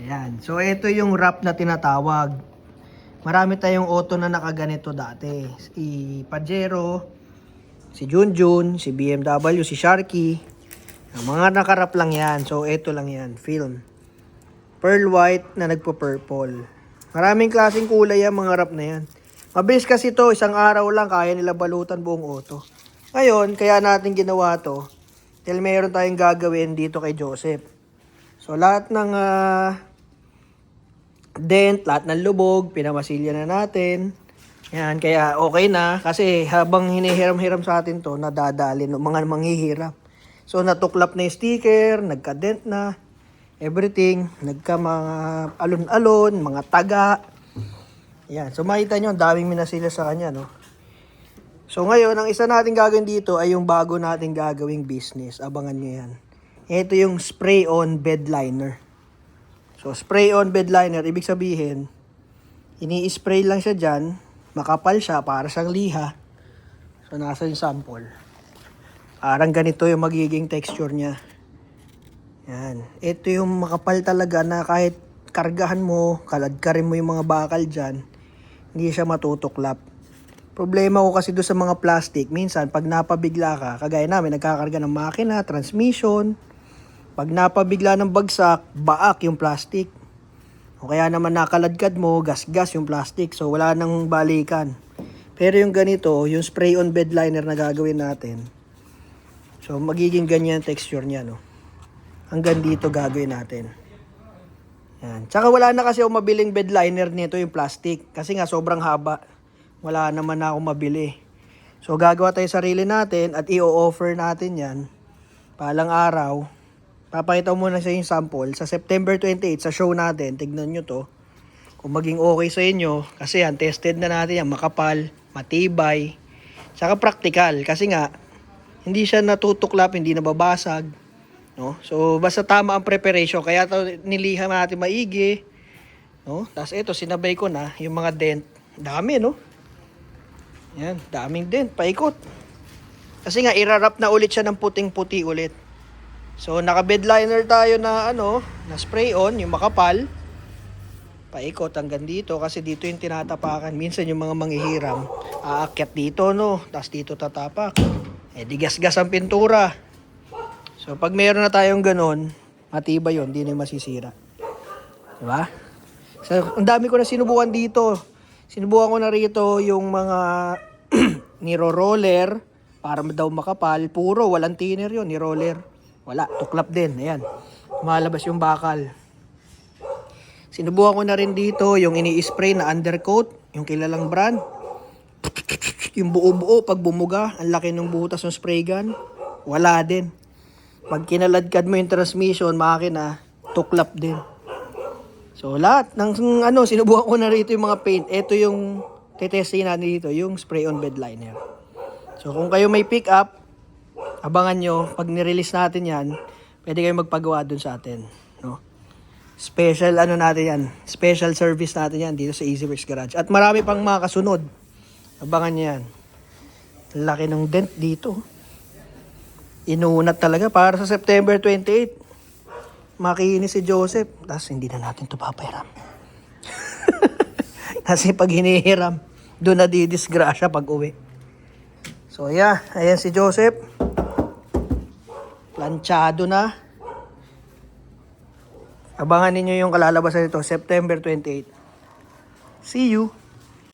Ayan. So, ito yung wrap na tinatawag. Marami tayong auto na nakaganito dati. Si Pajero, si Junjun, si BMW, si Sharky. Ang mga nakarap lang yan. So, ito lang yan. Film. Pearl white na nagpo-purple. Maraming klaseng kulay yan, mga wrap na yan. Mabilis kasi to, isang araw lang kaya nila balutan buong auto. Ngayon, kaya natin ginawa to. Dahil mayroon tayong gagawin dito kay Joseph. So, lahat ng ah, dent, lahat ng lubog, pinamasilya na natin. Yan, kaya okay na. Kasi habang hinihiram-hiram sa atin to, nadadali ng mga manghihirap. So, natuklap na yung sticker, nagka-dent na, everything. Nagka mga alon-alon, mga taga. Yan, so makita nyo, ang daming minasilya sa kanya, no? So ngayon, ang isa natin gagawin dito ay yung bago nating gagawing business. Abangan nyo yan. Ito yung spray-on bed liner. So spray-on bed liner, ibig sabihin, ini-spray lang siya dyan, makapal siya para siyang liha. So nasa yung sample. Parang ganito yung magiging texture niya. Yan. Ito yung makapal talaga na kahit kargahan mo, kaladkarin mo yung mga bakal dyan, hindi siya matutuklap. Problema ko kasi doon sa mga plastic, minsan pag napabigla ka, kagaya namin, nagkakarga ng makina, transmission, pag napabigla ng bagsak, baak yung plastic. O kaya naman nakaladkad mo, gas-gas yung plastic, so wala nang balikan. Pero yung ganito, yung spray-on bed liner na gagawin natin, so magiging ganyan texture niya, no? Hanggang dito gagawin natin. Yan. Tsaka wala na kasi ako mabiling bed liner nito yung plastic. Kasi nga sobrang haba. Wala naman na ako mabili. So gagawa tayo sarili natin at i-offer natin yan. Palang araw. Papakita ko muna sa yung sample. Sa September 28 sa show natin, tignan nyo to. Kung maging okay sa inyo. Kasi yan, tested na natin yan. Makapal, matibay. Tsaka practical. Kasi nga, hindi siya natutuklap, hindi nababasag. No? So, basta tama ang preparation. Kaya to niliha natin maigi. No? Tapos ito, sinabay ko na yung mga dent. Dami, no? Yan, daming dent. Paikot. Kasi nga, irarap na ulit siya ng puting-puti ulit. So, naka-bed liner tayo na ano, na spray on, yung makapal. Paikot hanggang dito kasi dito yung tinatapakan. Minsan yung mga manghihiram, aakyat dito, no? Tapos dito tatapak. Eh, di gas-gas ang pintura. So, pag meron na tayong ganun, matibay yun, di na masisira. Diba? So, ang dami ko na sinubukan dito. Sinubukan ko na rito yung mga niro-roller para daw makapal. Puro, walang thinner yun, ni-roller. Wala, tuklap din. Ayan. Malabas yung bakal. Sinubukan ko na rin dito yung ini-spray na undercoat, yung kilalang brand. Yung buo-buo pag bumuga, ang laki ng butas ng spray gun. Wala din. Pag kinaladkad mo yung transmission, makina, tuklap din. So lahat ng ano, sinubukan ko na rito yung mga paint. Ito yung tetesting natin dito, yung spray on bed liner. So kung kayo may pick up, abangan nyo, pag nirelease natin yan, pwede kayo magpagawa dun sa atin. No? Special ano natin yan, special service natin yan dito sa Easyworks Garage. At marami pang mga kasunod. Abangan nyo yan. Laki ng dent dito. Inunat talaga para sa September 28. Makinis si Joseph. Tapos hindi na natin ito papahiram. Kasi pag hinihiram, doon na didisgrasya pag uwi. So yeah, ayan si Joseph. Planchado na. Abangan ninyo yung kalalabasan nito, September 28. See you!